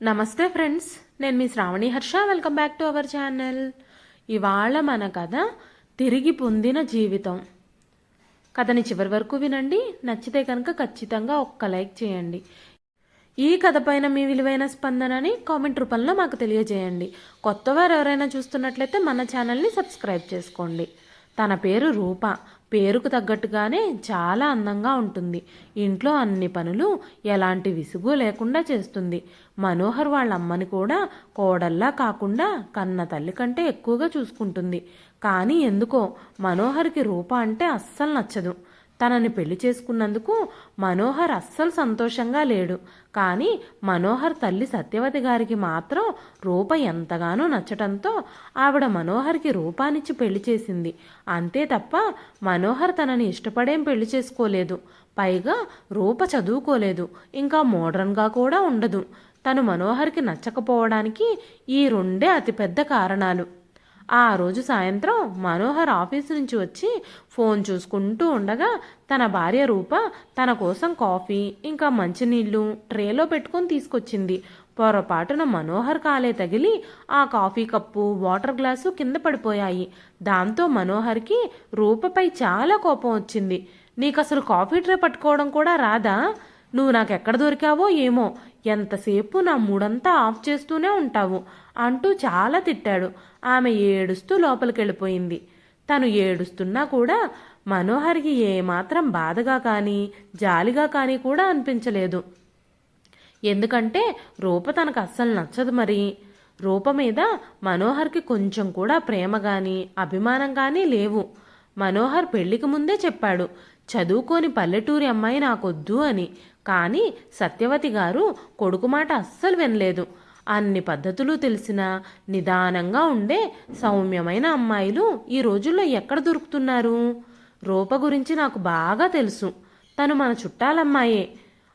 నమస్తే ఫ్రెండ్స్ నేను మీ Shravani Harsha. Welcome back to our channel ఇవాళ మన కథ తిరిగి పొందిన జీవితం. కథని చివరి వరకు వినండి. నచ్చితే కనుక ఖచ్చితంగా ఒక్క లైక్ చేయండి. ఈ కథ పైన మీ విలువైన స్పందనని కామెంట్ రూపంలో మాకు తెలియజేయండి. కొత్తవారు ఎవరైనా చూస్తున్నట్లయితే మన ఛానల్ని సబ్స్క్రైబ్ చేసుకోండి. తన పేరు రూప. పేరుకు తగ్గట్టుగానే చాలా అందంగా ఉంటుంది. ఇంట్లో అన్ని పనులు ఎలాంటి విసుగు లేకుండా చేస్తుంది. మనోహర్ వాళ్ళ అమ్మని కూడా కోడల్లా కాకుండా కన్న తల్లి కంటే ఎక్కువగా చూసుకుంటుంది. కానీ ఎందుకో మనోహర్కి రూప అంటే అస్సలు నచ్చదు. తనని పెళ్ళి చేసుకున్నందుకు మనోహర్ అస్సలు సంతోషంగా లేడు. కానీ మనోహర్ తల్లి సత్యవతి గారికి మాత్రం రూప ఎంతగానో నచ్చటంతో ఆవిడ మనోహర్కి రూపానిచ్చి పెళ్ళి చేసింది. అంతే తప్ప మనోహర్ తనని ఇష్టపడేం పెళ్ళి చేసుకోలేదు. పైగా రూప చదువుకోలేదు. ఇంకా మోడ్రన్గా కూడా ఉండదు. తను మనోహర్కి నచ్చకపోవడానికి ఈ రెండే అతిపెద్ద కారణాలు. ఆ రోజు సాయంత్రం మనోహర్ ఆఫీస్ నుంచి వచ్చి ఫోన్ చూసుకుంటూ ఉండగా తన భార్య రూప తన కోసం కాఫీ ఇంకా మంచినీళ్ళు ట్రేలో పెట్టుకొని తీసుకొచ్చింది. పొరపాటున మనోహర్ కాలే తగిలి ఆ కాఫీ కప్పు వాటర్ గ్లాసు కింద పడిపోయాయి. దాంతో మనోహర్కి రూపపై చాలా కోపం వచ్చింది. నీకు అసలు కాఫీ ట్రే పట్టుకోవడం కూడా రాదా? నువ్వు నాకు ఎక్కడ దొరికావో ఏమో? ఎంతసేపు నా మూడంతా ఆఫ్ చేస్తూనే ఉంటావు. అంటూ చాలా తిట్టాడు. ఆమె ఏడుస్తూ లోపలికెళ్ళిపోయింది. తను ఏడుస్తున్నా కూడా మనోహర్కి ఏమాత్రం బాధగా కానీ జాలిగా కానీ కూడా అనిపించలేదు. ఎందుకంటే రూప తనకు అస్సలు నచ్చదు మరి. రూప మీద మనోహర్కి కొంచెం కూడా ప్రేమ కానీ అభిమానం కానీ లేవు. మనోహర్ పెళ్ళికి ముందే చెప్పాడు చదువుకోని పల్లెటూరి అమ్మాయి నాకొద్దు అని. కానీ సత్యవతి గారు కొడుకు మాట అస్సలు వినలేదు. అన్ని పద్ధతులు తెలిసిన నిదానంగా ఉండే సౌమ్యమైన అమ్మాయిలు ఈ రోజుల్లో ఎక్కడ దొరుకుతున్నారు? రూప గురించి నాకు బాగా తెలుసు. తను మన చుట్టాలమ్మాయే.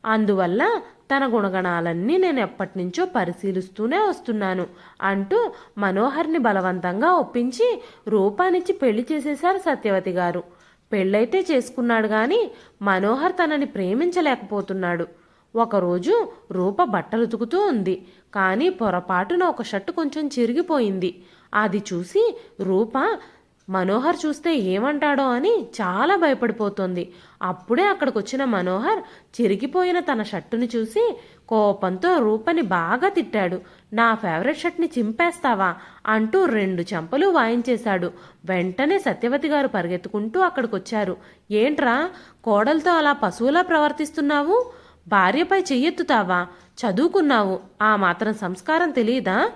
అందువల్ల తన గుణగణాలన్నీ నేను ఎప్పటి నుంచో పరిశీలిస్తూనే వస్తున్నాను అంటూ మనోహర్ని బలవంతంగా ఒప్పించి రూపానిచ్చి పెళ్ళి చేసేశారు సత్యవతి గారు. పెళ్ళైతే చేసుకున్నాడు గాని మనోహర్ తనని ప్రేమించలేకపోతున్నాడు. ఒకరోజు రూప బట్టలు ఉతుకుతూ ఉంది. కానీ పొరపాటున ఒక షర్టు కొంచెం చిరిగిపోయింది. అది చూసి రూప మనోహర్ చూస్తే ఏమంటాడో అని చాలా భయపడిపోతుంది. అప్పుడే అక్కడికి వచ్చిన మనోహర్ చిరిగిపోయిన తన షర్టుని చూసి కోపంతో రూపని బాగా తిట్టాడు. నా ఫేవరెట్ షర్ట్ని చింపేస్తావా? అంటూ రెండు చెంపలు వాయించేశాడు. వెంటనే సత్యవతి గారు పరిగెత్తుకుంటూ అక్కడికొచ్చారు. ఏంట్రా కోడలతో అలా పశువులా ప్రవర్తిస్తున్నావు? భార్యపై చెయ్యెత్తుతావా చదువుకున్నావు. ఆ మాత్రం సంస్కారం తెలియదా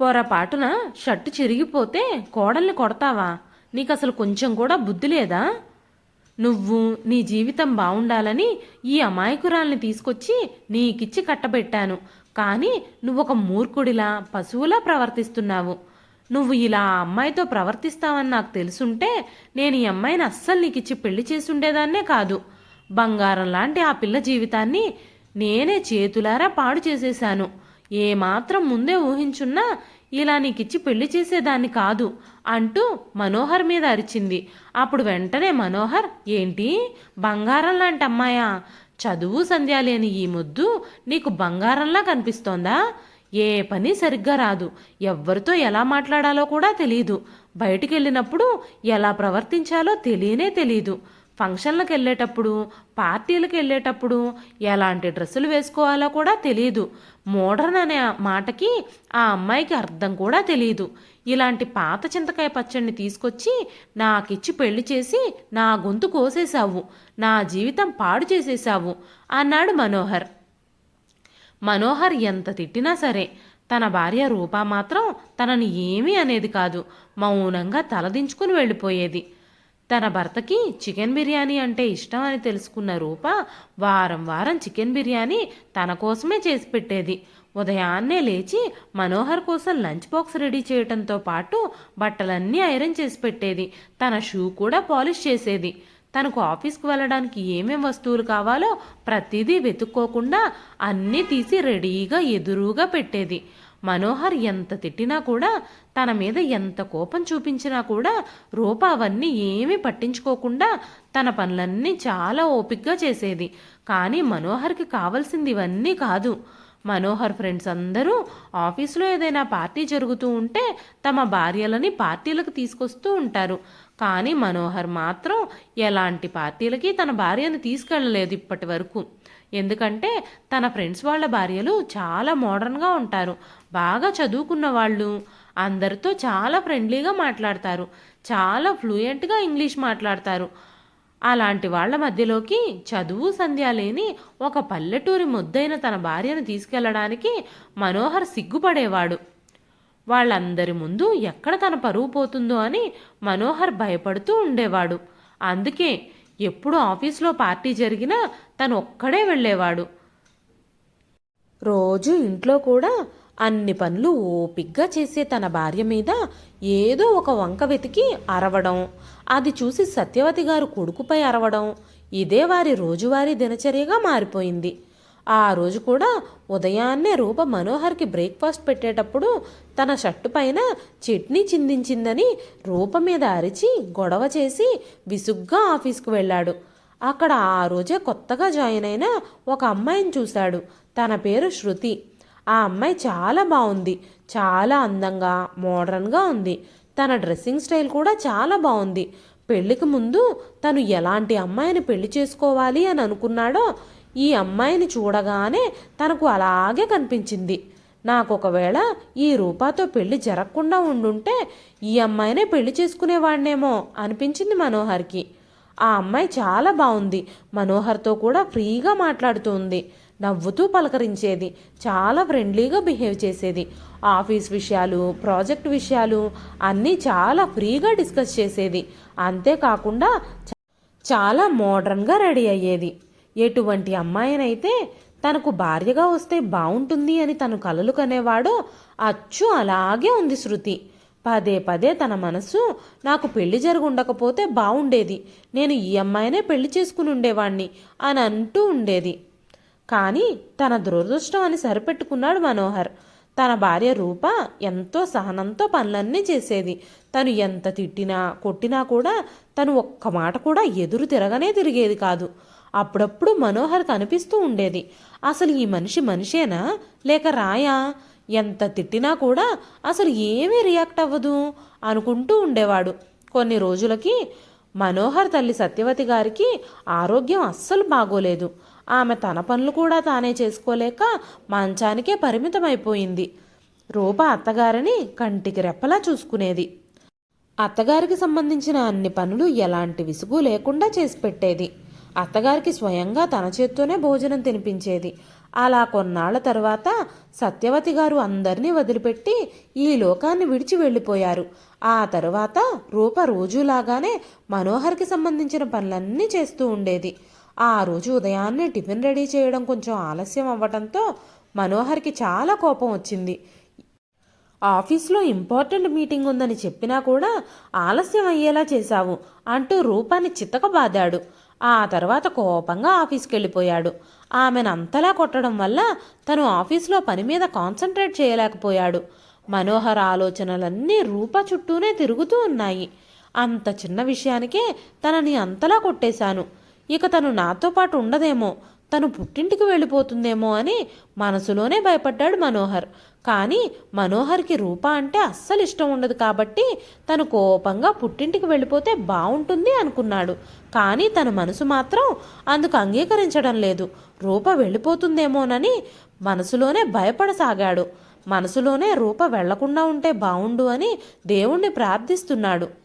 పొరపాటున షర్టు చిరిగిపోతే కోడల్ని కొడతావా? నీకు అసలు కొంచెం కూడా బుద్ధి లేదా? నువ్వు నీ జీవితం బావుండాలని ఈ అమాయకురాల్ని తీసుకొచ్చి నీకిచ్చి కట్టబెట్టాను. కానీ నువ్వొక మూర్ఖుడిలా పశువులా ప్రవర్తిస్తున్నావు. నువ్వు ఇలా ఆ అమ్మాయితో ప్రవర్తిస్తావని నాకు తెలుసుంటే నేను ఈ అమ్మాయిని అస్సలు నీకిచ్చి పెళ్ళి చేసుండేదాన్నే కాదు. బంగారం లాంటి ఆ పిల్ల జీవితాన్ని నేనే చేతులారా పాడు చేసేశాను. ఏమాత్రం ముందే ఊహించున్నా ఇలా నీకిచ్చి పెళ్ళి చేసేదాన్ని కాదు అంటూ మనోహర్ మీద అరిచింది. అప్పుడు వెంటనే మనోహర్ ఏంటి? బంగారం లాంటి అమ్మాయా? చదువు సంధ్య లేని ఈ ముద్దు నీకు బంగారంలా కనిపిస్తోందా? ఏ పని సరిగ్గా రాదు. ఎవ్వరితో ఎలా మాట్లాడాలో కూడా తెలియదు బయటికి వెళ్ళినప్పుడు ఎలా ప్రవర్తించాలో తెలియనే తెలియదు ఫంక్షన్లకు వెళ్ళేటప్పుడు పార్టీలకు వెళ్ళేటప్పుడు ఎలాంటి డ్రెస్సులు వేసుకోవాలో కూడా తెలియదు మోడర్న్ అనే మాటకి ఆ అమ్మాయికి అర్థం కూడా తెలియదు ఇలాంటి పాత చింతకాయ పచ్చడిని తీసుకొచ్చి నాకిచ్చి పెళ్ళి చేసి నా గొంతు కోసేశావు నా జీవితం పాడు చేసేశావు అన్నాడు మనోహర్. మనోహర్ ఎంత తిట్టినా సరే తన భార్య రూపా మాత్రం తనని ఏమీ అనేది కాదు మౌనంగా తలదించుకుని వెళ్ళిపోయేది. తన భర్తకి చికెన్ బిర్యానీ అంటే ఇష్టం అని తెలుసుకున్న రూప వారం వారం చికెన్ బిర్యానీ తన కోసమే చేసి పెట్టేది. ఉదయాన్నే లేచి మనోహర్ కోసం లంచ్ బాక్స్ రెడీ చేయటంతో పాటు బట్టలన్నీ ఐరన్ చేసి పెట్టేది. తన షూ కూడా పాలిష్ చేసేది. తనకు ఆఫీస్కి వెళ్ళడానికి ఏమేం వస్తువులు కావాలో ప్రతిదీ వెతుక్కోకుండా అన్నీ తీసి రెడీగా ఎదురుగా పెట్టేది. మనోహర్ ఎంత తిట్టినా కూడా తన మీద ఎంత కోపం చూపించినా కూడా రూప అవన్నీ ఏమీ పట్టించుకోకుండా తన పనులన్నీ చాలా ఓపిగ్గా చేసేది. కానీ మనోహర్కి కావలసింది ఇవన్నీ కాదు. మనోహర్ ఫ్రెండ్స్ అందరూ ఆఫీస్లో ఏదైనా పార్టీ జరుగుతూ ఉంటే తమ భార్యలని పార్టీలకు తీసుకొస్తూ ఉంటారు. కానీ మనోహర్ మాత్రం ఎలాంటి పార్టీలకి తన భార్యను తీసుకెళ్ళలేదు ఇప్పటి వరకు ఎందుకంటే తన ఫ్రెండ్స్ వాళ్ళ భార్యలు చాలా మోడర్న్గా ఉంటారు. బాగా చదువుకున్న వాళ్ళు అందరితో చాలా ఫ్రెండ్లీగా మాట్లాడతారు. చాలా ఫ్లూయెంట్గా ఇంగ్లీష్ మాట్లాడతారు. అలాంటి వాళ్ళ మధ్యలోకి చదువు సంధ్య లేని ఒక పల్లెటూరి ముద్దైన తన భార్యను తీసుకెళ్ళడానికి మనోహర్ సిగ్గుపడేవాడు. వాళ్ళందరి ముందు ఎక్కడ తన పరువు పోతుందో అని మనోహర్ భయపడుతూ ఉండేవాడు. అందుకే ఎప్పుడు ఆఫీస్లో పార్టీ జరిగినా తను ఒక్కడే వెళ్ళేవాడు. రోజు ఇంట్లో కూడా అన్ని పనులు ఓపిగ్గా చేసే తన భార్య మీద ఏదో ఒక వంక వెతికి అరవడం. అది చూసి సత్యవతి గారు కొడుకుపై అరవడం. ఇదే వారి రోజువారీ దినచర్యగా మారిపోయింది. ఆ రోజు కూడా ఉదయాన్నే రూప మనోహర్కి బ్రేక్ఫాస్ట్ పెట్టేటప్పుడు తన షర్టు పైన చట్నీ చిందించిందని రూప మీద అరిచి గొడవ చేసి విసుగ్గా ఆఫీస్కు వెళ్ళాడు. అక్కడ ఆ రోజే కొత్తగా జాయిన్ అయిన ఒక అమ్మాయిని చూశాడు. తన పేరు శృతి. ఆ అమ్మాయి చాలా బాగుంది. చాలా అందంగా మోడర్న్గా ఉంది. తన డ్రెస్సింగ్ స్టైల్ కూడా చాలా బాగుంది. పెళ్ళికి ముందు తను ఎలాంటి అమ్మాయిని పెళ్ళి చేసుకోవాలి అని అనుకున్నాడో ఈ అమ్మాయిని చూడగానే తనకు అలాగే కనిపించింది. నాకు ఒకవేళ ఈ రూపాతో పెళ్ళి జరగకుండా ఉండుంటే ఈ అమ్మాయినే పెళ్ళి చేసుకునేవాడినేమో అనిపించింది మనోహర్కి. ఆ అమ్మాయి చాలా బాగుంది. మనోహర్తో కూడా ఫ్రీగా మాట్లాడుతుంది నవ్వుతూ పలకరించేది చాలా ఫ్రెండ్లీగా బిహేవ్ చేసేది. ఆఫీస్ విషయాలు ప్రాజెక్ట్ విషయాలు అన్నీ చాలా ఫ్రీగా డిస్కస్ చేసేది. అంతేకాకుండా చాలా మోడర్న్గా రెడీ అయ్యేది. ఎటువంటి అమ్మాయినైతే తనకు భార్యగా వస్తే బాగుంటుంది అని తను కలలు కనేవాడో అచ్చు అలాగే ఉంది శృతి. పదే పదే తన మనసు నాకు పెళ్ళి జరుగుండకపోతే బాగుండేది నేను ఈ అమ్మాయినే పెళ్ళి చేసుకుని ఉండేవాణ్ణి అని అంటూ ఉండేది. కానీ తన దురదృష్టం అని సరిపెట్టుకున్నాడు మనోహర్. తన భార్య రూప ఎంతో సహనంతో పనులన్నీ చేసేది. తను ఎంత తిట్టినా కొట్టినా కూడా తను ఒక్క మాట కూడా ఎదురు తిరగనే తిరిగేది కాదు. అప్పుడప్పుడు మనోహర్ కనిపిస్తూ ఉండేది. అసలు ఈ మనిషి మనిషేనా? లేక రాయా? ఎంత తిట్టినా కూడా అసలు ఏమీ రియాక్ట్ అవ్వదు అనుకుంటూ ఉండేవాడు. కొన్ని రోజులకి మనోహర్ తల్లి సత్యవతి గారికి ఆరోగ్యం అస్సలు బాగోలేదు. ఆమె తన పనులు కూడా తానే చేసుకోలేక మంచానికే పరిమితమైపోయింది. రూప అత్తగారిని కంటికి రెప్పలా చూసుకునేది. అత్తగారికి సంబంధించిన అన్ని పనులు ఎలాంటి విసుగు లేకుండా చేసి పెట్టేది. అత్తగారికి స్వయంగా తన చేత్తోనే భోజనం తినిపించేది. అలా కొన్నాళ్ళ తర్వాత సత్యవతి గారు అందరినీ వదిలిపెట్టి ఈ లోకాన్ని విడిచి వెళ్ళిపోయారు. ఆ తరువాత రూప రోజులాగానే మనోహర్కి సంబంధించిన పనులన్నీ చేస్తూ ఉండేది. ఆ రోజు ఉదయాన్నే టిఫిన్ రెడీ చేయడం కొంచెం ఆలస్యం అవ్వడంతో మనోహర్కి చాలా కోపం వచ్చింది. ఆఫీస్లో ఇంపార్టెంట్ మీటింగ్ ఉందని చెప్పినా కూడా ఆలస్యం అయ్యేలా చేశావు అంటూ రూపాన్ని చితకబాదాడు. ఆ తర్వాత కోపంగా ఆఫీస్కి వెళ్ళిపోయాడు ఆమెను అంతలా కొట్టడం వల్ల తను ఆఫీస్లో పని మీద కాన్సన్ట్రేట్ చేయలేకపోయాడు. మనోహర్ ఆలోచనలన్నీ రూప చుట్టూనే తిరుగుతూ ఉన్నాయి. అంత చిన్న విషయానికే తనని అంతలా కొట్టేశాను. ఇక తను నాతో పాటు ఉండదేమో తను పుట్టింటికి వెళ్ళిపోతుందేమో అని మనసులోనే భయపడ్డాడు మనోహర్. కానీ మనోహర్కి రూప అంటే అస్సలు ఇష్టం ఉండదు కాబట్టి తను కోపంగా పుట్టింటికి వెళ్ళిపోతే బాగుంటుంది అనుకున్నాడు. కానీ తన మనసు మాత్రం అందుకు అంగీకరించడం లేదు. రూప వెళ్ళిపోతుందేమోనని మనసులోనే భయపడసాగాడు. మనసులోనే రూప వెళ్ళకుండా ఉంటే బావుండు అని దేవుణ్ణి ప్రార్థిస్తున్నాడు.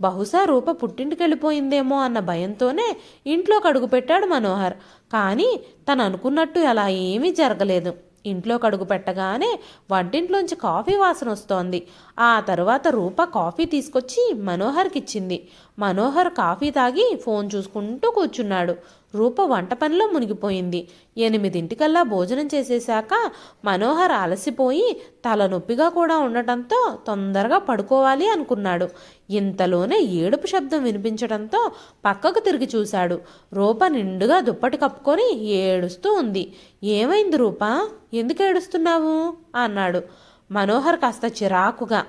బహుశా రూప పుట్టింటికి వెళ్ళిపోయిందేమో అన్న భయంతోనే ఇంట్లోకి అడుగుపెట్టాడు మనోహర్. కానీ తను అనుకున్నట్టు అలా ఏమీ జరగలేదు. ఇంట్లోకి అడుగు పెట్టగానే వంటింట్లోంచి కాఫీ వాసన వస్తోంది. ఆ తర్వాత రూప కాఫీ తీసుకొచ్చి మనోహర్కి ఇచ్చింది మనోహర్ కాఫీ తాగి ఫోన్ చూసుకుంటూ కూర్చున్నాడు. రూప వంట పనిలో మునిగిపోయింది. ఎనిమిదింటికల్లా భోజనం చేసేశాక మనోహర్ అలసిపోయి తలనొప్పిగా కూడా ఉండటంతో తొందరగా పడుకోవాలి అనుకున్నాడు. ఇంతలోనే ఏడుపు శబ్దం వినిపించడంతో పక్కకు తిరిగి చూశాడు. రూప నిండుగా దుప్పటి కప్పుకొని ఏడుస్తూ ఉంది. ఏమైంది రూప? ఎందుకు ఏడుస్తున్నావు? అన్నాడు. మనోహర్ కాస్త చిరాకుగా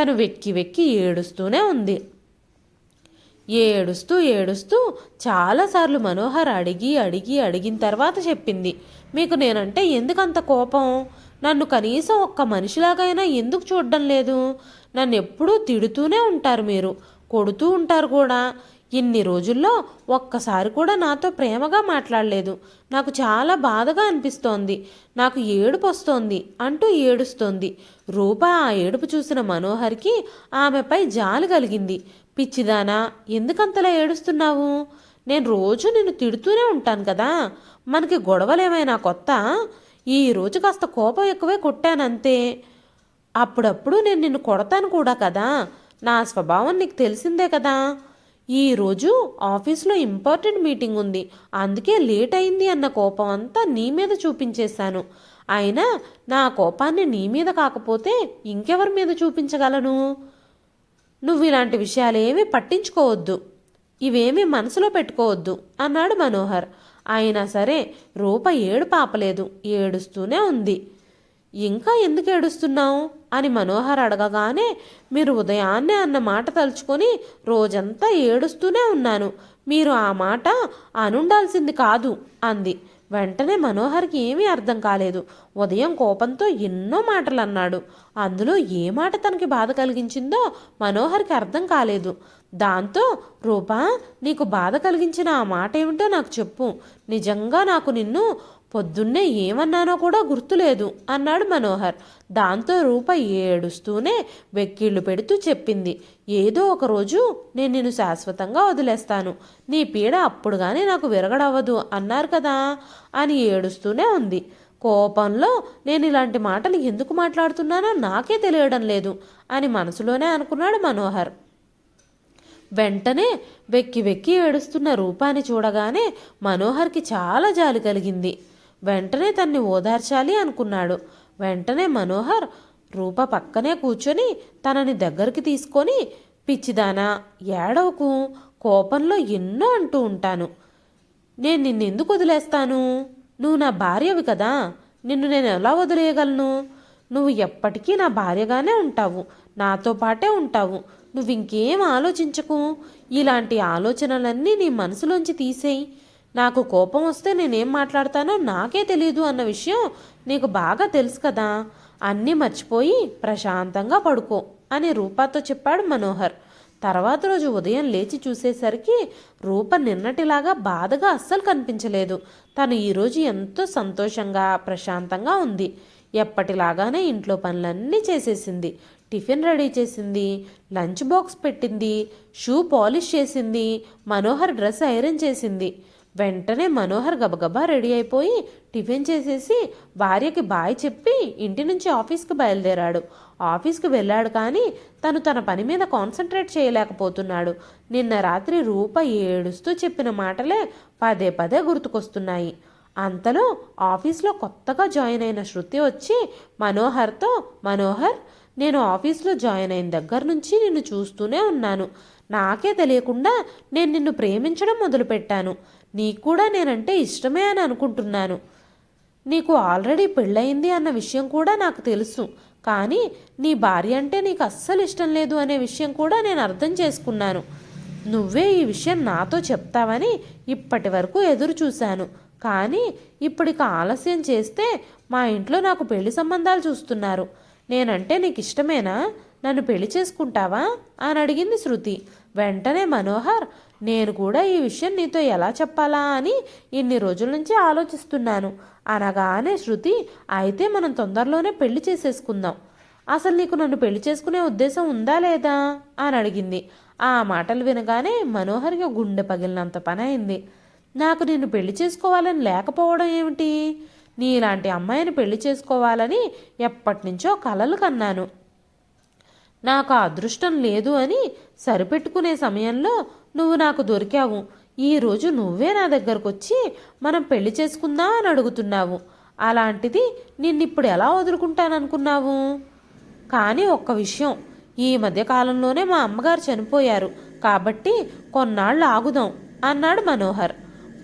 తను వెక్కి వెక్కి ఏడుస్తూనే ఉంది. ఏడుస్తూ ఏడుస్తూ చాలాసార్లు మనోహర్ అడిగి అడిగి అడిగిన తర్వాత చెప్పింది మీకు నేనంటే ఎందుకంత కోపం? నన్ను కనీసం ఒక్క మనిషిలాగైనా ఎందుకు చూడడం లేదు? నన్ను ఎప్పుడూ తిడుతూనే ఉంటారు మీరు కొడుతూ ఉంటారు కూడా. ఇన్ని రోజుల్లో ఒక్కసారి కూడా నాతో ప్రేమగా మాట్లాడలేదు. నాకు చాలా బాధగా అనిపిస్తోంది. నాకు ఏడుపు వస్తోంది అంటూ ఏడుస్తోంది. రూప ఆ ఏడుపు చూసిన మనోహర్కి ఆమెపై జాలి కలిగింది. పిచ్చిదానా ఎందుకంతలా ఏడుస్తున్నావు? నేను రోజు నిన్ను తిడుతూనే ఉంటాను కదా. మనకి గొడవలేమైనా కొత్త? ఈ రోజు కాస్త కోపం ఎక్కువే కొట్టానంతే. అప్పుడప్పుడు నేను నిన్ను కొడతాను కూడా కదా. నా స్వభావం నీకు తెలిసిందే కదా. ఈరోజు ఆఫీస్లో ఇంపార్టెంట్ మీటింగ్ ఉంది. అందుకే లేట్ అయింది అన్న కోపం అంతా నీ మీద చూపించేశాను. అయినా నా కోపాన్ని నీ మీద కాకపోతే ఇంకెవరి మీద చూపించగలను? నువ్వు ఇలాంటి విషయాలు ఏమీ పట్టించుకోవద్దు. ఇవేమీ మనసులో పెట్టుకోవద్దు అన్నాడు మనోహర్. అయినా సరే రూప ఏడు పాపలేదు ఏడుస్తూనే ఉంది. ఇంకా ఎందుకు ఏడుస్తున్నావు? అని మనోహర్ అడగగానే మీరు ఉదయాన్నే అన్న మాట తలుచుకొని రోజంతా ఏడుస్తూనే ఉన్నాను. మీరు ఆ మాట అనుండాల్సింది కాదు అంది. వెంటనే మనోహర్కి ఏమీ అర్థం కాలేదు. ఉదయం కోపంతో ఎన్నో మాటలు అన్నాడు అందులో ఏ మాట తనకి బాధ కలిగించిందో మనోహర్కి అర్థం కాలేదు. దాంతో రూపా నీకు బాధ కలిగించిన ఆ మాట ఏమిటో నాకు చెప్పు. నిజంగా నాకు నిన్ను పొద్దున్నే ఏమన్నానో కూడా గుర్తులేదు అన్నాడు మనోహర్. దాంతో రూప ఏడుస్తూనే వెక్కిళ్ళు పెడుతూ చెప్పింది ఏదో ఒకరోజు నేను నిన్ను శాశ్వతంగా వదిలేస్తాను. నీ పీడ అప్పుడు కానీ నాకు విరగడవ్వదు అన్నారు కదా అని ఏడుస్తూనే ఉంది. కోపంలో నేను ఇలాంటి మాటలు ఎందుకు మాట్లాడుతున్నానో నాకే తెలియడం లేదు అని మనసులోనే అనుకున్నాడు మనోహర్. వెంటనే వెక్కి వెక్కి ఏడుస్తున్న రూపాన్ని చూడగానే మనోహర్కి చాలా జాలి కలిగింది. వెంటనే తన్ని ఓదార్చాలి అనుకున్నాడు. వెంటనే మనోహర్ రూప పక్కనే కూర్చొని తనని దగ్గరికి తీసుకొని పిచ్చిదానా ఏడవకు కోపంలో ఎన్నో అంటూ ఉంటాను. నేను నిన్నెందుకు వదిలేస్తాను? నువ్వు నా భార్యవి కదా. నిన్ను నేను ఎలా వదిలేయగలను? నువ్వు ఎప్పటికీ నా భార్యగానే ఉంటావు. నాతో పాటే ఉంటావు. నువ్వు ఇంకేం ఆలోచించకు. ఇలాంటి ఆలోచనలన్నీ నీ మనసులోంచి తీసేయి. నాకు కోపం వస్తే నేనేం మాట్లాడతానో నాకే తెలియదు అన్న విషయం నీకు బాగా తెలుసు కదా. అన్నీ మర్చిపోయి ప్రశాంతంగా పడుకో అని రూపాతో చెప్పాడు మనోహర్. తర్వాత రోజు ఉదయం లేచి చూసేసరికి రూప నిన్నటిలాగా బాధగా అస్సలు కనిపించలేదు. తను ఈరోజు ఎంతో సంతోషంగా ప్రశాంతంగా ఉంది. ఎప్పటిలాగానే ఇంట్లో పనులన్నీ చేసేసింది. టిఫిన్ రెడీ చేసింది లంచ్ బాక్స్ పెట్టింది షూ పాలిష్ చేసింది మనోహర్ డ్రెస్ ఐరన్ చేసింది. వెంటనే మనోహర్ గబగబా రెడీ అయిపోయి టిఫిన్ చేసేసి భార్యకి బాయ్ చెప్పి ఇంటి నుంచి ఆఫీస్కి బయలుదేరాడు. ఆఫీస్కి వెళ్ళాడు కానీ తను తన పని మీద కాన్సన్ట్రేట్ చేయలేకపోతున్నాడు. నిన్న రాత్రి రూప ఏడుస్తూ చెప్పిన మాటలే పదే పదే గుర్తుకొస్తున్నాయి. అంతలో ఆఫీస్లో కొత్తగా జాయిన్ అయిన శృతి వచ్చి మనోహర్తో మనోహర్ నేను ఆఫీస్లో జాయిన్ అయిన దగ్గర నుంచి నిన్ను చూస్తూనే ఉన్నాను. నాకే తెలియకుండా నేను నిన్ను ప్రేమించడం మొదలుపెట్టాను. నీకు కూడా నేనంటే ఇష్టమే అని అనుకుంటున్నాను. నీకు ఆల్రెడీ పెళ్ళయింది అన్న విషయం కూడా నాకు తెలుసు. కానీ నీ భార్య అంటే నీకు అస్సలు ఇష్టం లేదు అనే విషయం కూడా నేను అర్థం చేసుకున్నాను. నువ్వే ఈ విషయం నాతో చెప్తావని ఇప్పటి వరకు ఎదురు చూశాను. కానీ ఇప్పటికి ఆలస్యం చేస్తే మా ఇంట్లో నాకు పెళ్ళి సంబంధాలు చూస్తున్నారు. నేనంటే నీకు ఇష్టమేనా నన్ను పెళ్ళి చేసుకుంటావా? అని అడిగింది శృతి. వెంటనే మనోహర్ నేను కూడా ఈ విషయం నీతో ఎలా చెప్పాలా అని ఇన్ని రోజుల నుంచి ఆలోచిస్తున్నాను. అనగానే శృతి అయితే మనం తొందరలోనే పెళ్ళి చేసేసుకుందాం. అసలు నీకు నన్ను పెళ్ళి చేసుకునే ఉద్దేశం ఉందా లేదా? అని అడిగింది. ఆ మాటలు వినగానే మనోహర్కి గుండె పగిలినంత పని అయింది. నాకు నిన్ను పెళ్ళి చేసుకోవాలని లేకపోవడం ఏమిటి? నీలాంటి అమ్మాయిని పెళ్ళి చేసుకోవాలని ఎప్పటి నుంచో కలలు కన్నాను. నాకు అదృష్టం లేదు అని సరిపెట్టుకునే సమయంలో నువ్వు నాకు దొరికావు. ఈరోజు నువ్వే నా దగ్గరకు వచ్చి మనం పెళ్ళి చేసుకుందా అని అడుగుతున్నావు. అలాంటిది నిన్నిప్పుడు ఎలా వదులుకుంటాననుకున్నావు? కానీ ఒక్క విషయం ఈ మధ్య కాలంలోనే మా అమ్మగారు చనిపోయారు. కాబట్టి కొన్నాళ్ళు ఆగుదాం అన్నాడు మనోహర్.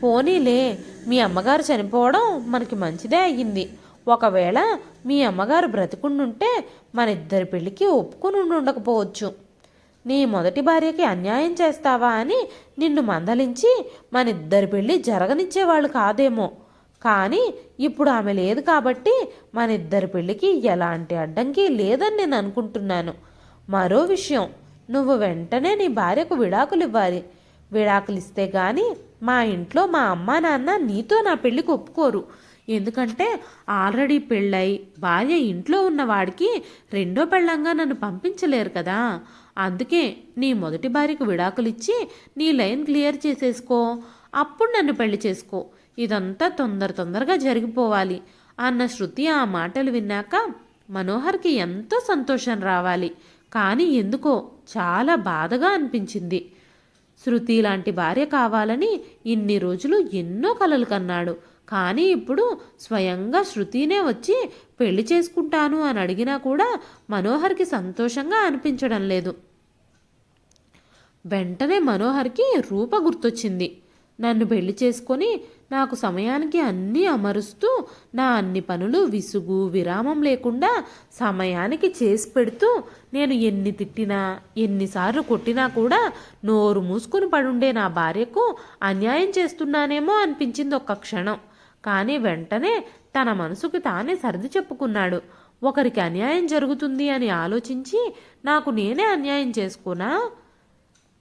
పోనీలే మీ అమ్మగారు చనిపోవడం మనకి మంచిదే అయ్యింది. ఒకవేళ మీ అమ్మగారు బ్రతికుండుంటే మన ఇద్దరి పెళ్ళికి ఒప్పుకుని ఉండకపోవచ్చు నీ మొదటి భార్యకి అన్యాయం చేస్తావా అని నిన్ను మందలించి మనిద్దరి పెళ్ళి జరగనిచ్చేవాళ్ళు కాదేమో. కానీ ఇప్పుడు ఆమె లేదు కాబట్టి మన ఇద్దరి పెళ్ళికి ఎలాంటి అడ్డంకి లేదని నేను అనుకుంటున్నాను. మరో విషయం నువ్వు వెంటనే నీ భార్యకు విడాకులు ఇవ్వాలి. విడాకులు ఇస్తే కానీ మా ఇంట్లో మా అమ్మ నాన్న నీతో నా పెళ్ళికి ఒప్పుకోరు. ఎందుకంటే ఆల్రెడీ పెళ్ళై భార్య ఇంట్లో ఉన్న వాడికి రెండో పెళ్ళంగా నన్ను పంపించలేరు కదా. అందుకే నీ మొదటి భార్యకు విడాకులిచ్చి నీ లైన్ క్లియర్ చేసేసుకో. అప్పుడు నన్ను పెళ్ళి చేసుకో. ఇదంతా తొందర తొందరగా జరిగిపోవాలి. అన్న శృతి ఆ మాటలు విన్నాక మనోహర్కి ఎంతో సంతోషం రావాలి. కానీ ఎందుకో చాలా బాధగా అనిపించింది. శృతి లాంటి భార్య కావాలని ఇన్ని రోజులు ఎన్నో కలలు కన్నాడు. కానీ ఇప్పుడు స్వయంగా శృతినే వచ్చి పెళ్ళి చేసుకుంటాను అని అడిగినా కూడా మనోహర్కి సంతోషంగా అనిపించడం లేదు. వెంటనే మనోహర్కి రూప గుర్తొచ్చింది. నన్ను పెళ్ళి చేసుకొని నాకు సమయానికి అన్నీ అమరుస్తూ నా అన్ని పనులు విసుగు విరామం లేకుండా సమయానికి చేసి పెడుతూ నేను ఎన్ని తిట్టినా ఎన్నిసార్లు కొట్టినా కూడా నోరు మూసుకుని పడుండే నా భార్యకు అన్యాయం చేస్తున్నానేమో అనిపించింది ఒక్క క్షణం. కానీ వెంటనే తన మనసుకు తానే సర్ది చెప్పుకున్నాడు. ఒకరికి అన్యాయం జరుగుతుంది అని ఆలోచించి నాకు నేనే అన్యాయం చేసుకున్నా?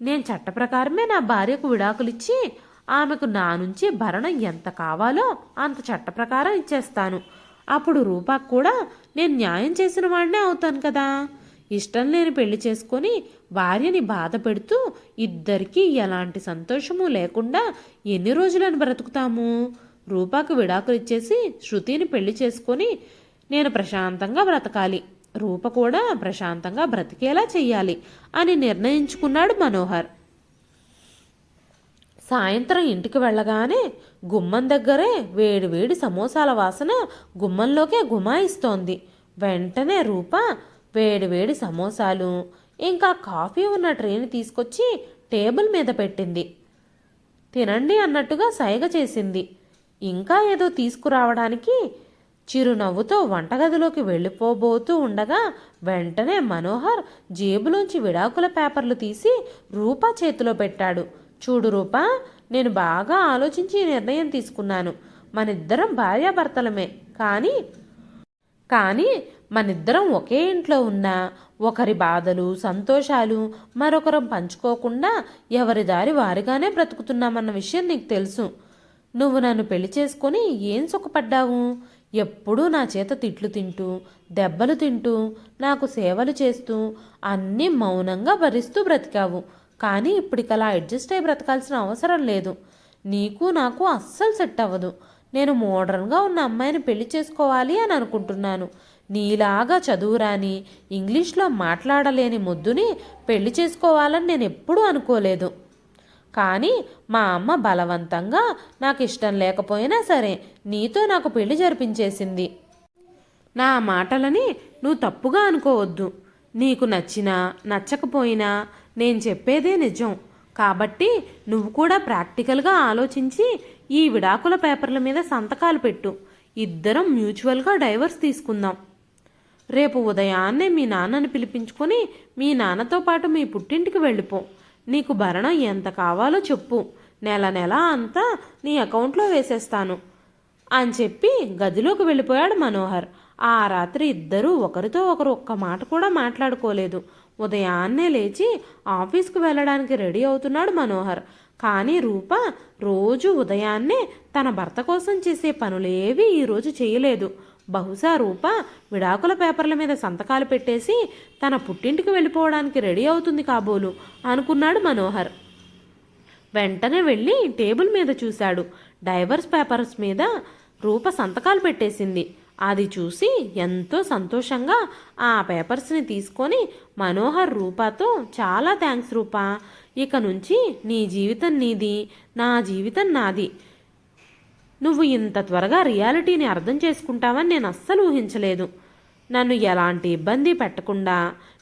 నేను చట్ట ప్రకారమే నా భార్యకు విడాకులిచ్చి ఆమెకు నా నుంచి భరణం ఎంత కావాలో అంత చట్ట ప్రకారం ఇచ్చేస్తాను. అప్పుడు రూపాకు కూడా నేను న్యాయం చేసిన వాడినే అవుతాను కదా. ఇష్టం లేని పెళ్ళి చేసుకొని భార్యని బాధ పెడుతూ ఇద్దరికీ ఎలాంటి సంతోషము లేకుండా ఎన్ని రోజులను బ్రతుకుతాము? రూపాకు విడాకులు ఇచ్చేసి శృతిని పెళ్ళి చేసుకొని నేను ప్రశాంతంగా బ్రతకాలి. రూప కూడా ప్రశాంతంగా బ్రతికేలా చెయ్యాలి అని నిర్ణయించుకున్నాడు మనోహర్. సాయంత్రం ఇంటికి వెళ్ళగానే గుమ్మం దగ్గరే వేడి వేడి సమోసాల వాసన గుమ్మంలోకే గుమాయిస్తోంది. వెంటనే రూప వేడి వేడి సమోసాలు ఇంకా కాఫీ ఉన్న ట్రేని తీసుకొచ్చి టేబుల్ మీద పెట్టింది. తినండి అన్నట్టుగా సైగ చేసింది. ఇంకా ఏదో తీసుకురావడానికి చిరునవ్వుతో వంటగదిలోకి వెళ్ళిపోబోతూ ఉండగా వెంటనే మనోహర్ జేబులోంచి విడాకుల పేపర్లు తీసి రూపా చేతిలో పెట్టాడు. చూడు రూపా నేను బాగా ఆలోచించి ఈ నిర్ణయం తీసుకున్నాను. మనిద్దరం భార్యాభర్తలమే. కానీ కానీ మనిద్దరం ఒకే ఇంట్లో ఉన్నా ఒకరి బాధలు సంతోషాలు మరొకరం పంచుకోకుండా ఎవరి దారి వారిగానే బ్రతుకుతున్నామన్న విషయం నీకు తెలుసు. నువ్వు నన్ను పెళ్ళి చేసుకొని ఏం సుఖపడ్డావు? ఎప్పుడూ నా చేత తిట్లు తింటూ దెబ్బలు తింటూ నాకు సేవలు చేస్తూ అన్నీ మౌనంగా భరిస్తూ బ్రతికావు. కానీ ఇప్పటికలా అడ్జస్ట్ అయి బ్రతకాల్సిన అవసరం లేదు. నీకు నాకు అస్సలు సెట్ అవ్వదు. నేను మోడర్న్గా ఉన్న అమ్మాయిని పెళ్ళి చేసుకోవాలి అని అనుకుంటున్నాను. నీలాగా చదువురాని ఇంగ్లీష్లో మాట్లాడలేని ముద్దుని పెళ్ళి చేసుకోవాలని నేను ఎప్పుడూ అనుకోలేదు. కానీ మా అమ్మ బలవంతంగా నాకు ఇష్టం లేకపోయినా సరే నీతో నాకు పెళ్ళి జరిపించేసింది. నా మాటలని నువ్వు తప్పుగా అనుకోవద్దు. నీకు నచ్చినా నచ్చకపోయినా నేను చెప్పేదే నిజం. కాబట్టి నువ్వు కూడా ప్రాక్టికల్గా ఆలోచించి ఈ విడాకుల పేపర్ల మీద సంతకాలు పెట్టు. ఇద్దరం మ్యూచువల్గా డైవర్స్ తీసుకుందాం. రేపు ఉదయాన్నే మీ నాన్నని పిలిపించుకొని మీ నాన్నతో పాటు మీ పుట్టింటికి వెళ్ళిపో. నీకు భరణం ఎంత కావాలో చెప్పు. నెల నెల అంతా నీ అకౌంట్లో వేసేస్తాను. అని చెప్పి గదిలోకి వెళ్ళిపోయాడు మనోహర్. ఆ రాత్రి ఇద్దరూ ఒకరితో ఒకరు ఒక్క మాట కూడా మాట్లాడుకోలేదు. ఉదయాన్నే లేచి ఆఫీస్కు వెళ్ళడానికి రెడీ అవుతున్నాడు మనోహర్. కానీ రూప రోజు ఉదయాన్నే తన భర్త కోసం చేసే పనులేవి ఈరోజు చేయలేదు. బహుశా రూప విడాకుల పేపర్ల మీద సంతకాలు పెట్టేసి తన పుట్టింటికి వెళ్ళిపోవడానికి రెడీ అవుతుంది కాబోలు అనుకున్నాడు మనోహర్. వెంటనే వెళ్ళి టేబుల్ మీద చూశాడు. డైవర్స్ పేపర్స్ మీద రూప సంతకాలు పెట్టేసింది. అది చూసి ఎంతో సంతోషంగా ఆ పేపర్స్ని తీసుకొని మనోహర్ రూపాతో చాలా థ్యాంక్స్ రూపా ఇక నుంచి నీ జీవితం నీది నా జీవితం నాది నువ్వు ఇంత త్వరగా రియాలిటీని అర్థం చేసుకుంటావని నేను అస్సలు ఊహించలేదు. నన్ను ఎలాంటి ఇబ్బంది పెట్టకుండా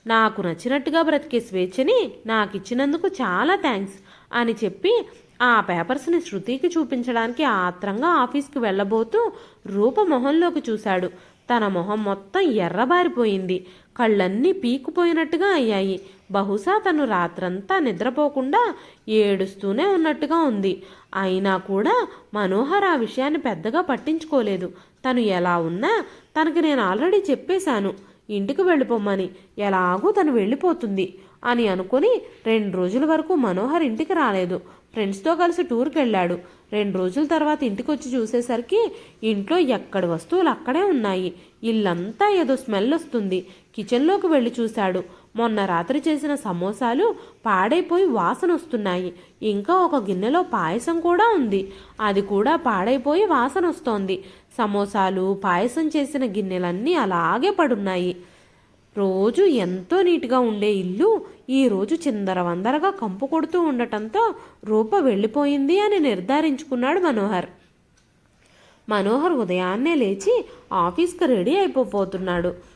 నాకు నచ్చినట్టుగా బ్రతికే స్వేచ్ఛని నాకు ఇచ్చినందుకు చాలా థ్యాంక్స్ అని చెప్పి ఆ పేపర్స్ని శృతికి చూపించడానికి ఆత్రంగా ఆఫీస్కి వెళ్ళబోతూ రూప మొహంలోకి చూశాడు. తన మొహం మొత్తం ఎర్రబారిపోయింది. కళ్ళన్నీ పీకుపోయినట్టుగా అయ్యాయి. బహుశా తను రాత్రంతా నిద్రపోకుండా ఏడుస్తూనే ఉన్నట్టుగా ఉంది. అయినా కూడా మనోహర్ ఆ విషయాన్ని పెద్దగా పట్టించుకోలేదు. తను ఎలా ఉన్నా తనకి నేను ఆల్రెడీ చెప్పేశాను. ఇంటికి వెళ్ళిపోమ్మని. ఎలాగూ తను వెళ్ళిపోతుంది అని అనుకుని రెండు రోజుల వరకు మనోహర్ ఇంటికి రాలేదు. ఫ్రెండ్స్తో కలిసి టూర్కి వెళ్ళాడు. రెండు రోజుల తర్వాత ఇంటికి వచ్చి చూసేసరికి ఇంట్లో ఎక్కడి వస్తువులు అక్కడే ఉన్నాయి. ఇల్లంతా ఏదో స్మెల్ వస్తుంది. కిచెన్లోకి వెళ్ళి చూశాడు. మొన్న రాత్రి చేసిన సమోసాలు పాడైపోయి వాసన వస్తున్నాయి. ఇంకా ఒక గిన్నెలో పాయసం కూడా ఉంది. అది కూడా పాడైపోయి వాసన వస్తోంది. సమోసాలు పాయసం చేసిన గిన్నెలన్నీ అలాగే పడున్నాయి. రోజు ఎంతో నీట్గా ఉండే ఇల్లు ఈరోజు చిందరవందరగా కంపు కొడుతూ ఉండటంతో రూప వెళ్ళిపోయింది అని నిర్ధారించుకున్నాడు మనోహర్. మనోహర్ ఉదయాన్నే లేచి ఆఫీస్కి రెడీ అయిపోతున్నాడు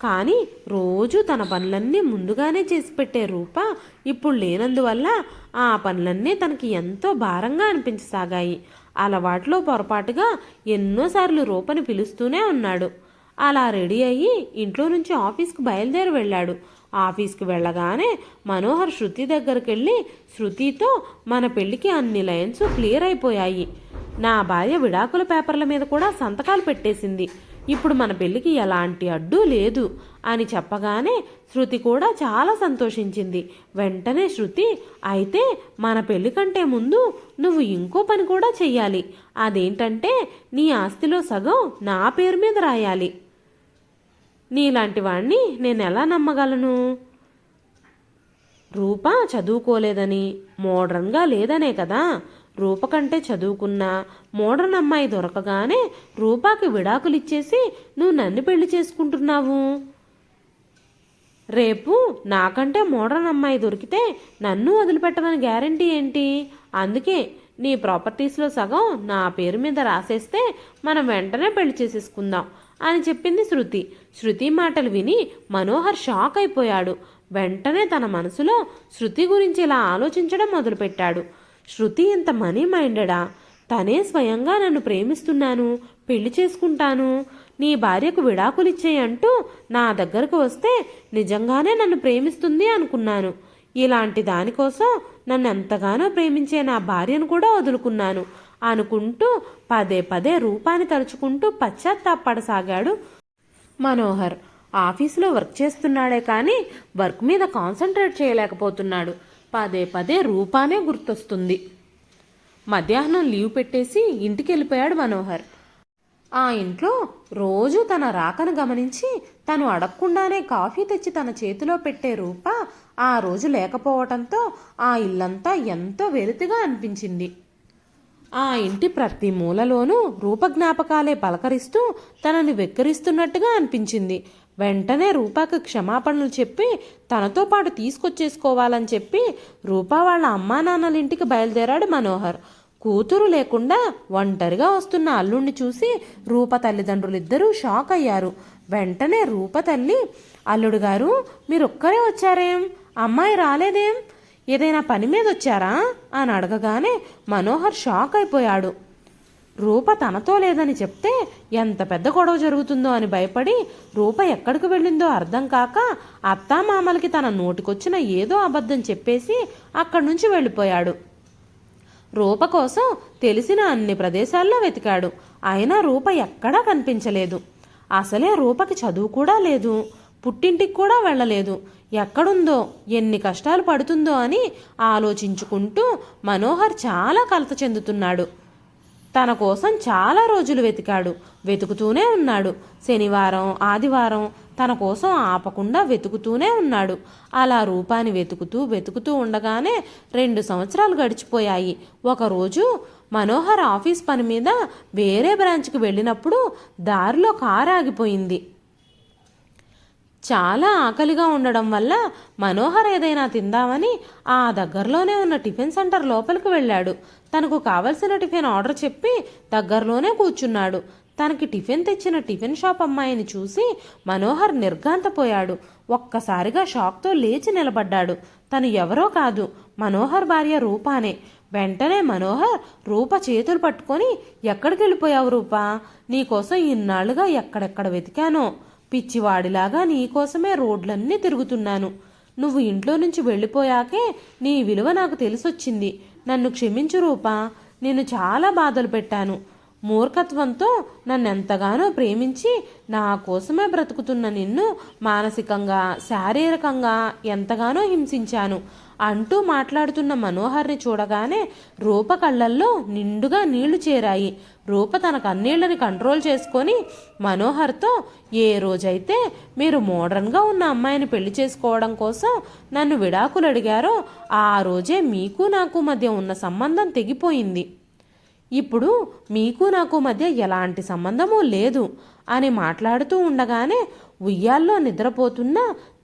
కానీ రోజు తన పనులన్నీ ముందుగానే చేసి పెట్టే రూప ఇప్పుడు లేనందువల్ల ఆ పనులన్నీ తనకి ఎంతో భారంగా అనిపించసాగాయి. అలవాట్లో పొరపాటుగా ఎన్నోసార్లు రూపని పిలుస్తూనే ఉన్నాడు. అలా రెడీ అయ్యి ఇంట్లో నుంచి ఆఫీస్కి బయలుదేరి వెళ్ళాడు. ఆఫీస్కి వెళ్ళగానే మనోహర్ శృతి దగ్గరికి వెళ్ళి శృతితో మన పెళ్ళికి అన్ని లైన్స్ క్లియర్ అయిపోయాయి. నా భార్య విడాకుల పేపర్ల మీద కూడా సంతకాలు పెట్టేసింది. ఇప్పుడు మన పెళ్ళికి ఎలాంటి అడ్డు లేదు అని చెప్పగానే శృతి కూడా చాలా సంతోషించింది. వెంటనే శృతి అయితే మన పెళ్ళి కంటే ముందు నువ్వు ఇంకో పని కూడా చెయ్యాలి. అదేంటంటే నీ ఆస్తిలో సగం నా పేరు మీద రాయాలి. నీలాంటి వాణ్ణి నేను ఎలా నమ్మగలను? రూప చదువుకోలేదని మోడ్రన్గా లేదనే కదా. రూప కంటే చదువుకున్న మోడర్న్ అమ్మాయి దొరకగానే రూపాకి విడాకులిచ్చేసి నువ్వు నన్ను పెళ్ళి చేసుకుంటున్నావు. రేపు నాకంటే మోడర్న్ అమ్మాయి దొరికితే నన్ను వదిలిపెట్టదని గ్యారంటీ ఏంటి? అందుకే నీ ప్రాపర్టీస్లో సగం నా పేరు మీద రాసేస్తే మనం వెంటనే పెళ్ళి చేసేసుకుందాం అని చెప్పింది శృతి. శృతి మాటలు విని మనోహర్ షాక్ అయిపోయాడు. వెంటనే తన మనసులో శృతి గురించి ఇలా ఆలోచించడం మొదలుపెట్టాడు. శృతి ఇంత మనీ మైండెడా? తనే స్వయంగా నన్ను ప్రేమిస్తున్నాను పెళ్ళి చేసుకుంటాను నీ భార్యకు విడాకులిచ్చేయంటూ నా దగ్గరకు వస్తే నిజంగానే నన్ను ప్రేమిస్తుంది అనుకున్నాను. ఇలాంటి దానికోసం నన్ను ఎంతగానో ప్రేమించే నా భార్యను కూడా వదులుకున్నాను అనుకుంటూ పదే పదే రూపాన్ని తలుచుకుంటూ పశ్చాత్తాపడసాగాడు మనోహర్. ఆఫీసులో వర్క్ చేస్తున్నాడే కానీ వర్క్ మీద కాన్సన్ట్రేట్ చేయలేకపోతున్నాడు. పదే పదే రూపానే గుర్తొస్తుంది. మధ్యాహ్నం లీవ్ పెట్టేసి ఇంటికి వెళ్ళిపోయాడు మనోహర్. ఆ ఇంట్లో రోజు తన రాకను గమనించి తను అడగకుండానే కాఫీ తెచ్చి తన చేతిలో పెట్టే రూప ఆ రోజు లేకపోవటంతో ఆ ఇల్లంతా ఎంతో వెలితిగా అనిపించింది. ఆ ఇంటి ప్రతి మూలలోనూ రూపజ్ఞాపకాలే పలకరిస్తూ తనని వెక్కిరిస్తున్నట్టుగా అనిపించింది. వెంటనే రూపాకి క్షమాపణలు చెప్పి తనతో పాటు తీసుకొచ్చేసుకోవాలని చెప్పి రూపా వాళ్ళ అమ్మా నాన్నల ఇంటికి బయలుదేరాడు మనోహర్. కూతురు లేకుండా ఒంటరిగా వస్తున్న అల్లుణ్ణి చూసి రూప తల్లిదండ్రులిద్దరూ షాక్ అయ్యారు. వెంటనే రూప తల్లి అల్లుడు గారు మీరొక్కరే వచ్చారేం? అమ్మాయి రాలేదేం? ఏదైనా పని మీద వచ్చారా? అని అడగగానే మనోహర్ షాక్ అయిపోయాడు. రూప తనతో లేదని చెప్తే ఎంత పెద్ద గొడవ జరుగుతుందో అని భయపడి రూప ఎక్కడికి వెళ్ళిందో అర్థం కాక అత్తామామలకి తన నోటికొచ్చిన ఏదో అబద్ధం చెప్పేసి అక్కడి నుంచి వెళ్ళిపోయాడు. రూప కోసం తెలిసిన అన్ని ప్రదేశాల్లో వెతికాడు. అయినా రూప ఎక్కడా కనిపించలేదు. అసలే రూపకి చదువు కూడా లేదు. పుట్టింటికి కూడా వెళ్ళలేదు. ఎక్కడుందో ఎన్ని కష్టాలు పడుతుందో అని ఆలోచించుకుంటూ మనోహర్ చాలా కలత చెందుతున్నాడు. తన కోసం చాలా రోజులు వెతికాడు. వెతుకుతూనే ఉన్నాడు. శనివారం ఆదివారం తన కోసం ఆపకుండా వెతుకుతూనే ఉన్నాడు. అలా రూపాన్ని వెతుకుతూ వెతుకుతూ ఉండగానే రెండు సంవత్సరాలు గడిచిపోయాయి. ఒకరోజు మనోహర్ ఆఫీస్ పని మీద వేరే బ్రాంచ్కి వెళ్ళినప్పుడు దారిలో కారు ఆగిపోయింది. చాలా ఆకలిగా ఉండడం వల్ల మనోహర్ ఏదైనా తిందామని ఆ దగ్గరలోనే ఉన్న టిఫిన్ సెంటర్ లోపలికి వెళ్ళాడు. తనకు కావలసిన టిఫిన్ ఆర్డర్ చెప్పి దగ్గరలోనే కూర్చున్నాడు. తనకి టిఫిన్ తెచ్చిన టిఫిన్ షాప్ అమ్మాయిని చూసి మనోహర్ నిర్ఘాంతపోయాడు. ఒక్కసారిగా షాక్తో లేచి నిలబడ్డాడు. తను ఎవరో కాదు మనోహర్ భార్య రూపానే. వెంటనే మనోహర్ రూప చేతులు పట్టుకొని ఎక్కడికి వెళ్ళిపోయావు రూపా? నీకోసం ఇన్నాళ్ళుగా ఎక్కడెక్కడ వెతికానో? పిచ్చివాడిలాగా నీకోసమే రోడ్లన్నీ తిరుగుతున్నాను. నువ్వు ఇంట్లో నుంచి వెళ్ళిపోయాకే నీ విలువ నాకు తెలిసొచ్చింది. నన్ను క్షమించు రూపా. నేను చాలా బాధలు పెట్టాను. మూర్ఖత్వంతో నన్ను ఎంతగానో ప్రేమించి నా కోసమే బ్రతుకుతున్న నిన్ను మానసికంగా శారీరకంగా ఎంతగానో హింసించాను. అంటూ మాట్లాడుతున్న మనోహర్ని చూడగానే రూప కళ్ళల్లో నిండుగా నీళ్ళు చేరాయి. రూప తన కన్నీళ్ళని కంట్రోల్ చేసుకొని మనోహర్తో ఏ రోజైతే మీరు మోడర్న్గా ఉన్న అమ్మాయిని పెళ్ళి చేసుకోవడం కోసం నన్ను విడాకులు అడిగారో ఆ రోజే మీకు నాకు మధ్య ఉన్న సంబంధం తెగిపోయింది. ఇప్పుడు మీకు నాకు మధ్య ఎలాంటి సంబంధము లేదు అని మాట్లాడుతూ ఉండగానే ఉయ్యాల్లో నిద్రపోతున్న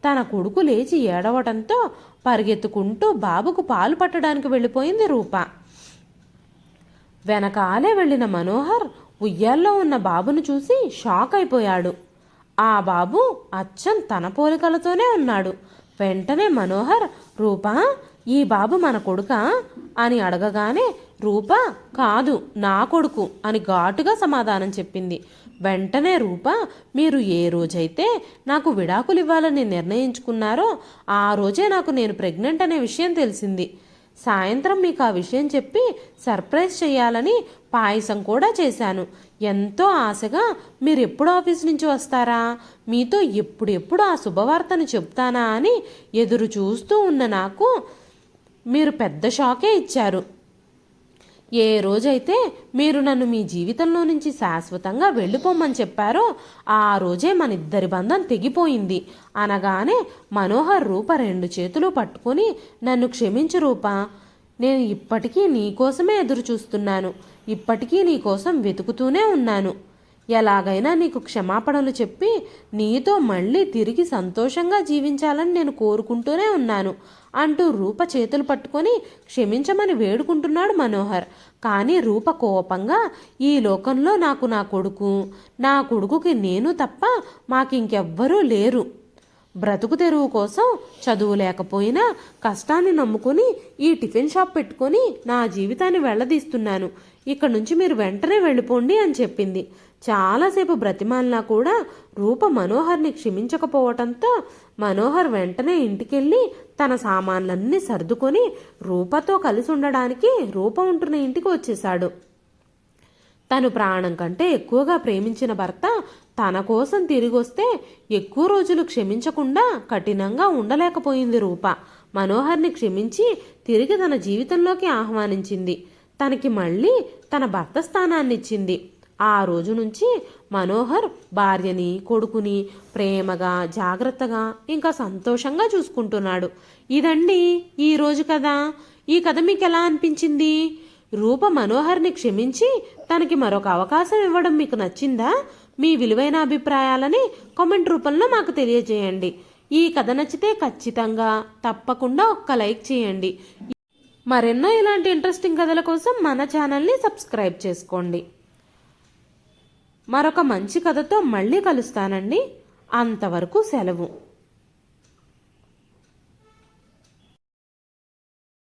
తన కొడుకు లేచి ఏడవటంతో పరిగెత్తుకుంటూ బాబుకు పాలు పట్టడానికి వెళ్ళిపోయింది రూప. వెనకాలే వెళ్ళిన మనోహర్ ఉయ్యాల్లో ఉన్న బాబును చూసి షాక్ అయిపోయాడు. ఆ బాబు అచ్చం తన పోలికలతోనే ఉన్నాడు. వెంటనే మనోహర్ రూపా ఈ బాబు మన కొడుక అని అడగగానే రూప కాదు నా కొడుకు అని ఘాటుగా సమాధానం చెప్పింది. వెంటనే రూప మీరు ఏ రోజైతే నాకు విడాకులు ఇవ్వాలని నిర్ణయించుకున్నారో ఆ రోజే నాకు నేను ప్రెగ్నెంట్ అనే విషయం తెలిసింది. సాయంత్రం మీకు ఆ విషయం చెప్పి సర్ప్రైజ్ చేయాలని పాయసం కూడా చేశాను. ఎంతో ఆశగా మీరు ఎప్పుడు ఆఫీస్ నుంచి వస్తారా? మీతో ఎప్పుడెప్పుడు ఆ శుభవార్తను చెప్తానా అని ఎదురు చూస్తూ ఉన్న నాకు మీరు పెద్ద షాకే ఇచ్చారు. ఏ రోజైతే మీరు నన్ను మీ జీవితంలో నుంచి శాశ్వతంగా వెళ్ళిపోమని చెప్పారో ఆ రోజే మన ఇద్దరి బంధం తెగిపోయింది. అనగానే మనోహర్ రూప రెండు చేతులు పట్టుకొని నన్ను క్షమించు రూప నేను ఇప్పటికీ నీకోసమే ఎదురు చూస్తున్నాను ఇప్పటికీ నీకోసం వెతుకుతూనే ఉన్నాను. ఎలాగైనా నీకు క్షమాపణలు చెప్పి నీతో మళ్ళీ తిరిగి సంతోషంగా జీవించాలని నేను కోరుకుంటూనే ఉన్నాను అంటూ రూప చేతులు పట్టుకొని క్షమించమని వేడుకుంటున్నాడు మనోహర్. కానీ రూప కోపంగా ఈ లోకంలో నాకు నా కొడుకు నా కొడుకుకి నేను తప్ప మాకింకెవ్వరూ లేరు. బ్రతుకు తెరువు కోసం చదువు లేకపోయినా కష్టాన్ని నమ్ముకొని ఈ టిఫిన్ షాప్ పెట్టుకొని నా జీవితాన్ని వెళ్ళదీస్తున్నాను. ఇక్కడ నుంచి మీరు వెంటనే వెళ్ళిపోండి అని చెప్పింది. చాలాసేపు బ్రతిమాలినా కూడా రూప మనోహర్ని క్షమించకపోవటంతో మనోహర్ వెంటనే ఇంటికెళ్ళి తన సామాన్లన్నీ సర్దుకొని రూపతో కలిసి ఉండడానికి రూప ఉంటున్న ఇంటికి వచ్చేశాడు. తను ప్రాణం కంటే ఎక్కువగా ప్రేమించిన భర్త తన కోసం తిరిగొస్తే ఎక్కువ రోజులు క్షమించకుండా కఠినంగా ఉండలేకపోయింది రూప. మనోహర్ని క్షమించి తిరిగి తన జీవితంలోకి ఆహ్వానించింది. తనకి మళ్ళీ తన భర్త స్థానాన్నిచ్చింది. ఆ రోజు నుంచి మనోహర్ భార్యని కొడుకుని ప్రేమగా జాగ్రత్తగా ఇంకా సంతోషంగా చూసుకుంటున్నాడు. ఇదండి ఈరోజు కదా ఈ కథ మీకు ఎలా అనిపించింది? రూప మనోహర్ని క్షమించి తనకి మరొక అవకాశం ఇవ్వడం మీకు నచ్చిందా? మీ విలువైన అభిప్రాయాలని కామెంట్ రూపంలో మాకు తెలియజేయండి. ఈ కథ నచ్చితే ఖచ్చితంగా తప్పకుండా ఒక్క లైక్ చేయండి. మరెన్నో ఇలాంటి ఇంట్రెస్టింగ్ కథల కోసం మన ఛానల్ని సబ్స్క్రైబ్ చేసుకోండి. మరొక మంచి కథతో మళ్ళీ కలుస్తానండి. అంతవరకు సెలవు.